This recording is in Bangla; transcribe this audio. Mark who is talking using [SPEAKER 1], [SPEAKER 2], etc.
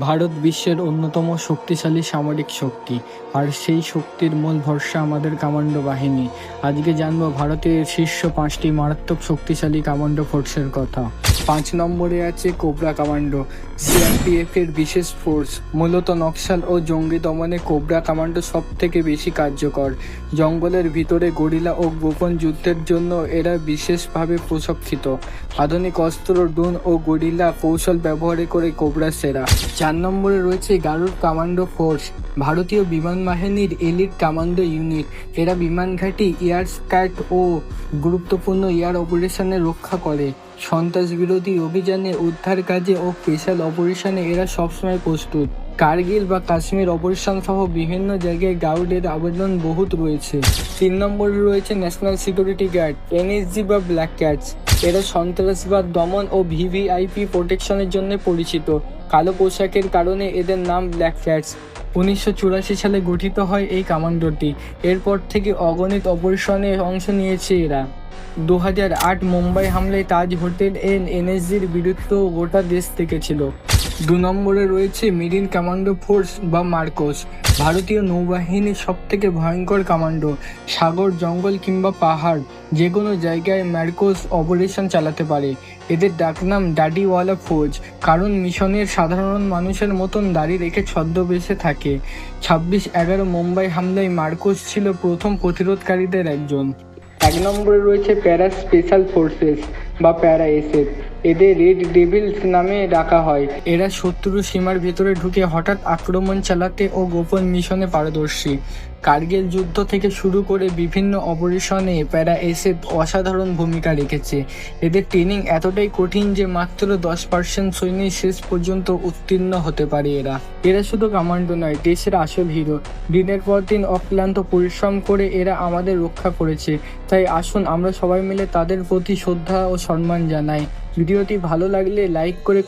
[SPEAKER 1] ভারত বিশ্বের অন্যতম শক্তিশালী সামরিক শক্তি। আর সেই শক্তির মূল ভরসা আমাদের কামান্ডো বাহিনী। আজকে জানব ভারতের শীর্ষ পাঁচটি মারাত্মক শক্তিশালী কামান্ডো ফোর্সের কথা। পাঁচ নম্বরে আছে কোবরা কামান্ডো। সিআরপিএফ এর বিশেষ ফোর্স মূলত নকশাল ও জঙ্গি দমনে কোবরা কামান্ডো সব থেকে বেশি কার্যকর। জঙ্গলের ভিতরে গরিলা ও গোপন যুদ্ধের জন্য এরা বিশেষভাবে প্রশিক্ষিত। আধুনিক অস্ত্র, ড্রোন ও গরিলা কৌশল ব্যবহার করে কোবরা সেরা। চার নম্বরে রয়েছে গারুড কামান্ডো ফোর্স ভারতীয় বিমান বাহিনীর এলিট কামান্ডো ইউনিট এরা বিমান ঘাঁটি এয়ার স্কার্ট ও গুরুত্বপূর্ণ এয়ার অপারেশনে রক্ষা করে। সন্ত্রাস বিরোধী অভিযানে উদ্ধার কাজে ও স্পেশাল অপারেশনে এরা সবসময় প্রস্তুত। কার্গিল বা কাশ্মীর অপারেশন সহ বিভিন্ন জায়গায় গাউডের আবেদন বহুত রয়েছে। তিন নম্বরে রয়েছে ন্যাশনাল সিকিউরিটি গার্ড এনএসজি বা ব্ল্যাক ক্যাটস এরা সন্ত্রাসবাদ, দমন ও ভিভিআইপি প্রোটেকশনের জন্য পরিচিত। কালো পোশাকের কারণে এদের নাম ব্ল্যাক ক্যাটস উনিশশো চুরাশি সালে গঠিত হয় এই কমান্ডোটি এরপর থেকে অগণিত অপারেশনে অংশ নিয়েছে এরা। দু মুম্বাই হামলায় তাজ হোটেল এন এনএসজির বিরুদ্ধে গোটা দেশ থেকে ছিল। দু নম্বরে রয়েছে মেরিন কমান্ডো ফোর্স বা মার্কোস, ভারতীয় নৌবাহিনীর সব থেকে ভয়ঙ্কর কমান্ডো, সাগর, জঙ্গল কিংবা পাহাড় যে কোনো জায়গায় মার্কোস অপারেশন চালাতে পারে। এদের ডাকনাম ডাডিওয়ালা ফৌজ, কারণ মিশনের সাধারণ মানুষের মতন দাড়ি রেখে ছদ্মবেশে থাকে। ছাব্বিশ এগারো মুম্বাই হামলায় মার্কোস ছিল প্রথম প্রতিরোধকারীদের একজন। এক নম্বরে রয়েছে প্যারা স্পেশাল ফোর্সেস। বা প্যারা এসএফ এদের রেড ডেভিলস নামে ডাকা হয়। এরা শত্রু সীমার ভেতরে ঢুকে হঠাৎ আক্রমণ চালাতে ও গোপন মিশনে পারদর্শী। কার্গিল যুদ্ধ থেকে শুরু করে বিভিন্ন অপারেশনে প্যারা এসএফ অসাধারণ ভূমিকা রেখেছে। এদের ট্রেনিং এতটাই কঠিন যে মাত্র দশ পার্সেন্ট সৈনিক শেষ পর্যন্ত উত্তীর্ণ হতে পারে এরা। এরা শুধু কমান্ডো নয়, দেশের আসল হিরো দিনের পর দিন অক্লান্ত পরিশ্রম করে এরা আমাদের রক্ষা করেছে। তাই আসুন, আমরা সবাই মিলে তাদের প্রতি শ্রদ্ধা ও সম্মান জানাই। ভিডিওটি ভালো লাগলে লাইক করে